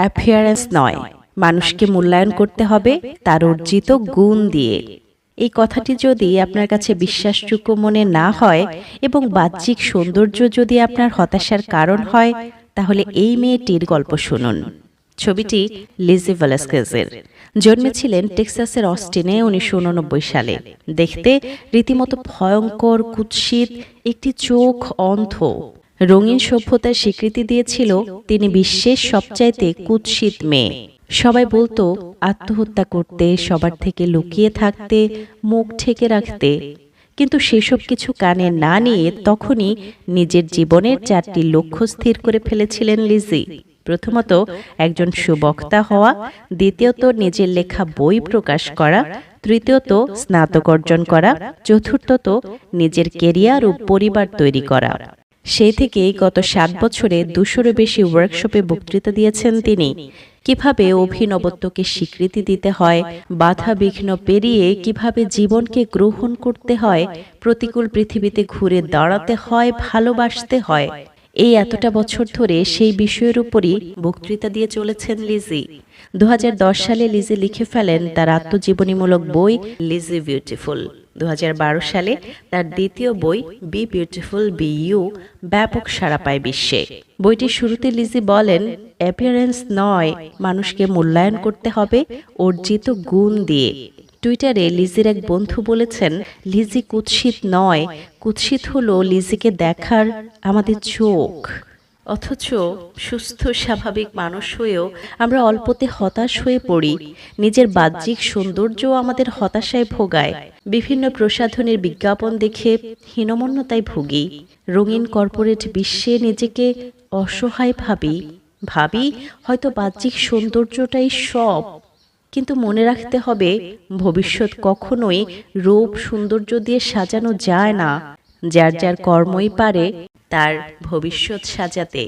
Appearance নয়। মানুষকে মূল্যায়ন করতে হবে, তার অর্জিত গুণ দিয়ে। এই কথাটি যদি আপনার কাছে বিশ্বাসযোগ্য মনে না হয় এবং বাহ্যিক সৌন্দর্য যদি আপনার হতাশার কারণ হয়, তাহলে এই মেয়েটির গল্প শুনুন। ছবিটি লিজি ভেলাস্কেজের জন্মেছিলেন টেক্সাসের অস্টিনে উনিশশো উননব্বই সালে। দেখতে রীতিমতো ভয়ঙ্কর, কুৎসিত, একটি চোখ অন্ধ। রঙিন সভ্যতার স্বীকৃতি দিয়েছিল তিনি বিশ্বের সবচাইতে কুৎসিত মেয়ে। সবাই বলতো, আত্মহত্যা করতে, সবার থেকে লুকিয়ে থাকতে, মুখ ঠেকে রাখতে। কিন্তু সেসব কিছু কানে না নিয়ে তখনই নিজের জীবনের চারটি লক্ষ্য স্থির করে ফেলেছিলেন লিজি। প্রথমত, একজন সুবক্তা হওয়া, দ্বিতীয়ত, নিজের লেখা বই প্রকাশ করা, তৃতীয়ত, স্নাতক অর্জন করা, চতুর্থত, নিজের কেরিয়ার ও পরিবার তৈরি করা। সেই থেকেই গত সাত বছরে দুশোরও বেশি ওয়ার্কশপে বক্তৃতা দিয়েছেন তিনি। কীভাবে অভিনবত্বকে স্বীকৃতি দিতে হয়, বাধা বিঘ্ন পেরিয়ে কীভাবে জীবনকে গ্রহণ করতে হয়, প্রতিকূল পৃথিবীতে ঘুরে দাঁড়াতে হয়, ভালোবাসতে হয়, এই এতটা বছর ধরে সেই বিষয়ের উপরই বক্তৃতা দিয়ে চলেছেন লিজি। দু হাজার দশ সালে লিজি লিখে ফেলেন তার আত্মজীবনীমূলক বই লিজি বিউটিফুল। দু হাজার বারো সালে তার দ্বিতীয় বই বি বিউটিফুল বি ইউ ব্যাপক সাড়া পায় বিশ্বে। বইটির শুরুতে লিজি বলেন অ্যাপিয়ারেন্স নয় মানুষকে মূল্যায়ন করতে হবে অর্জিত গুণ দিয়ে। টুইটারে লিজির এক বন্ধু বলেছেন লিজি কুৎসিত নয় কুৎসিত হলো লিজিকে দেখার আমাদের চোখ। অথচ সুস্থ, স্বাভাবিক মানুষ হয়েও আমরা অল্পতে হতাশ হয়ে পড়ি। নিজের বাহ্যিক সৌন্দর্য আমাদের হতাশায় ভোগায়। বিভিন্ন প্রসাধনের বিজ্ঞাপন দেখে হীনমন্যতায় ভুগি। রঙিন কর্পোরেট বিশ্বে নিজেকে অসহায় ভাবি। ভাবি, হয়তো বাহ্যিক সৌন্দর্যটাই সব। কিন্তু মনে রাখতে হবে, ভবিষ্যৎ কখনোই রূপ সৌন্দর্য দিয়ে সাজানো যায় না। যার যার কর্মই পারে তার ভবিষ্যৎ সাজাতে